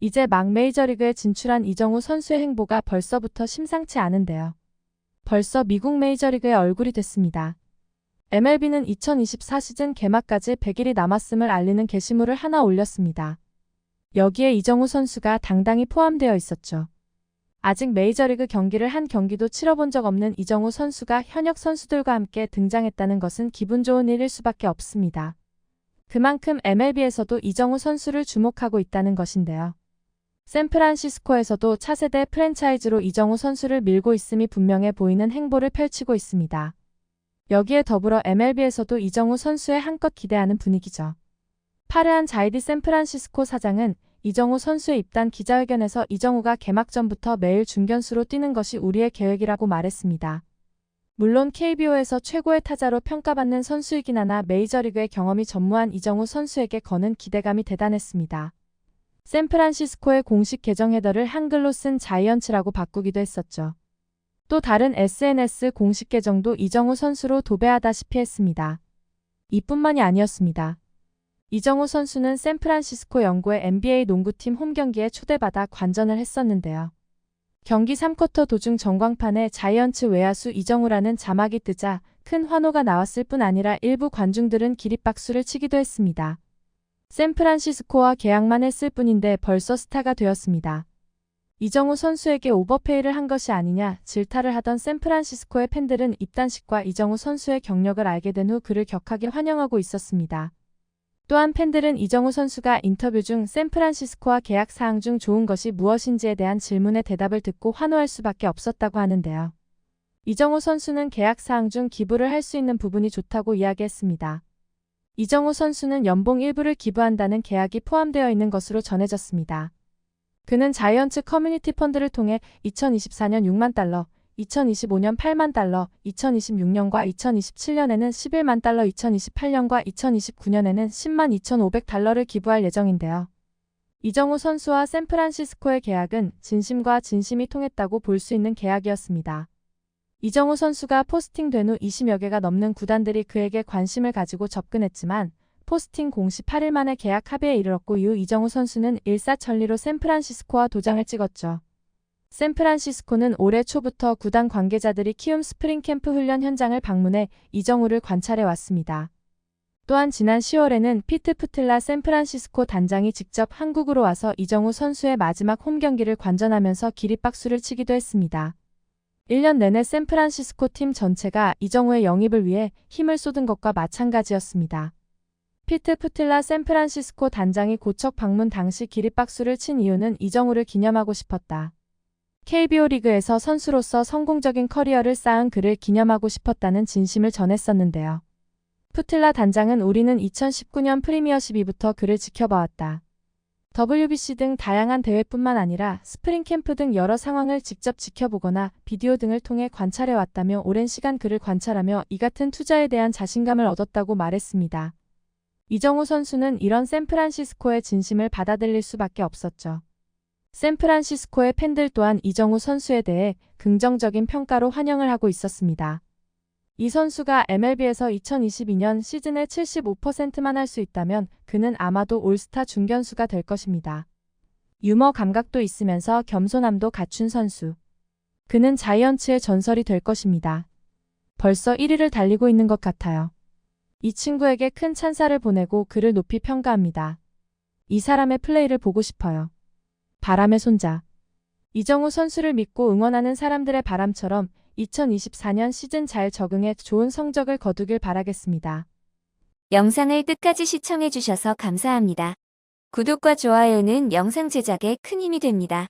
이제 막 메이저리그에 진출한 이정우 선수의 행보가 벌써부터 심상치 않은데요. 벌써 미국 메이저리그의 얼굴이 됐습니다. MLB는 2024 시즌 개막까지 100일이 남았음을 알리는 게시물을 하나 올렸습니다. 여기에 이정우 선수가 당당히 포함되어 있었죠. 아직 메이저리그 경기를 한 경기도 치러본 적 없는 이정우 선수가 현역 선수들과 함께 등장했다는 것은 기분 좋은 일일 수밖에 없습니다. 그만큼 MLB에서도 이정우 선수를 주목하고 있다는 것인데요. 샌프란시스코에서도 차세대 프랜차이즈로 이정우 선수를 밀고 있음이 분명해 보이는 행보를 펼치고 있습니다. 여기에 더불어 MLB에서도 이정우 선수에 한껏 기대하는 분위기죠. 파르한 자이디 샌프란시스코 사장은 이정우 선수의 입단 기자회견에서 이정우가 개막 전부터 매일 중견수로 뛰는 것이 우리의 계획이라고 말했습니다. 물론 KBO에서 최고의 타자로 평가받는 선수이긴 하나 메이저리그의 경험이 전무한 이정우 선수에게 거는 기대감이 대단했습니다. 샌프란시스코의 공식 계정 헤더를 한글로 쓴 자이언츠라고 바꾸기도 했었죠. 또 다른 SNS 공식 계정도 이정우 선수로 도배하다시피 했습니다. 이뿐만이 아니었습니다. 이정우 선수는 샌프란시스코 연구의 NBA 농구팀 홈경기에 초대받아 관전을 했었는데요. 경기 3쿼터 도중 전광판에 자이언츠 외야수 이정우라는 자막이 뜨자 큰 환호가 나왔을 뿐 아니라 일부 관중들은 기립박수를 치기도 했습니다. 샌프란시스코와 계약만 했을 뿐인데 벌써 스타가 되었습니다. 이정우 선수에게 오버페이를 한 것이 아니냐 질타를 하던 샌프란시스코의 팬들은 입단식과 이정우 선수의 경력을 알게 된 후 그를 격하게 환영하고 있었습니다. 또한 팬들은 이정우 선수가 인터뷰 중 샌프란시스코와 계약 사항 중 좋은 것이 무엇인지에 대한 질문에 대답을 듣고 환호할 수밖에 없었다고 하는데요. 이정우 선수는 계약 사항 중 기부를 할 수 있는 부분이 좋다고 이야기했습니다. 이정우 선수는 연봉 일부를 기부한다는 계약이 포함되어 있는 것으로 전해졌습니다. 그는 자이언츠 커뮤니티 펀드를 통해 2024년 6만 달러, 2025년 8만 달러, 2026년과 2027년에는 11만 달러, 2028년과 2029년에는 10만 2,500달러를 기부할 예정인데요. 이정우 선수와 샌프란시스코의 계약은 진심과 진심이 통했다고 볼 수 있는 계약이었습니다. 이정우 선수가 포스팅된 후 20여 개가 넘는 구단들이 그에게 관심을 가지고 접근했지만 포스팅 공시 8일 만에 계약 합의에 이르렀고 이후 이정우 선수는 일사천리로 샌프란시스코와 도장을 찍었죠. 샌프란시스코는 올해 초부터 구단 관계자들이 키움 스프링 캠프 훈련 현장을 방문해 이정우를 관찰해 왔습니다. 또한 지난 10월에는 피트 푸틀라 샌프란시스코 단장이 직접 한국으로 와서 이정우 선수의 마지막 홈 경기를 관전하면서 기립박수를 치기도 했습니다. 1년 내내 샌프란시스코 팀 전체가 이정우의 영입을 위해 힘을 쏟은 것과 마찬가지였습니다. 피트 푸틀라 샌프란시스코 단장이 고척 방문 당시 기립박수를 친 이유는 이정우를 기념하고 싶었다. KBO 리그에서 선수로서 성공적인 커리어를 쌓은 그를 기념하고 싶었다는 진심을 전했었는데요. 푸틀라 단장은 우리는 2019년 프리미어 12부터 그를 지켜봐왔다. WBC 등 다양한 대회뿐만 아니라 스프링 캠프 등 여러 상황을 직접 지켜보거나 비디오 등을 통해 관찰해왔다며 오랜 시간 그를 관찰하며 이 같은 투자에 대한 자신감을 얻었다고 말했습니다. 이정우 선수는 이런 샌프란시스코의 진심을 받아들일 수밖에 없었죠. 샌프란시스코의 팬들 또한 이정우 선수에 대해 긍정적인 평가로 환영을 하고 있었습니다. 이 선수가 MLB에서 2022년 시즌의 75%만 할 수 있다면 그는 아마도 올스타 중견수가 될 것입니다. 유머 감각도 있으면서 겸손함도 갖춘 선수. 그는 자이언츠의 전설이 될 것입니다. 벌써 1위를 달리고 있는 것 같아요. 이 친구에게 큰 찬사를 보내고 그를 높이 평가합니다. 이 사람의 플레이를 보고 싶어요. 바람의 손자. 이정우 선수를 믿고 응원하는 사람들의 바람처럼 2024년 시즌 잘 적응해 좋은 성적을 거두길 바라겠습니다. 영상을 끝까지 시청해주셔서 감사합니다. 구독과 좋아요는 영상 제작에 큰 힘이 됩니다.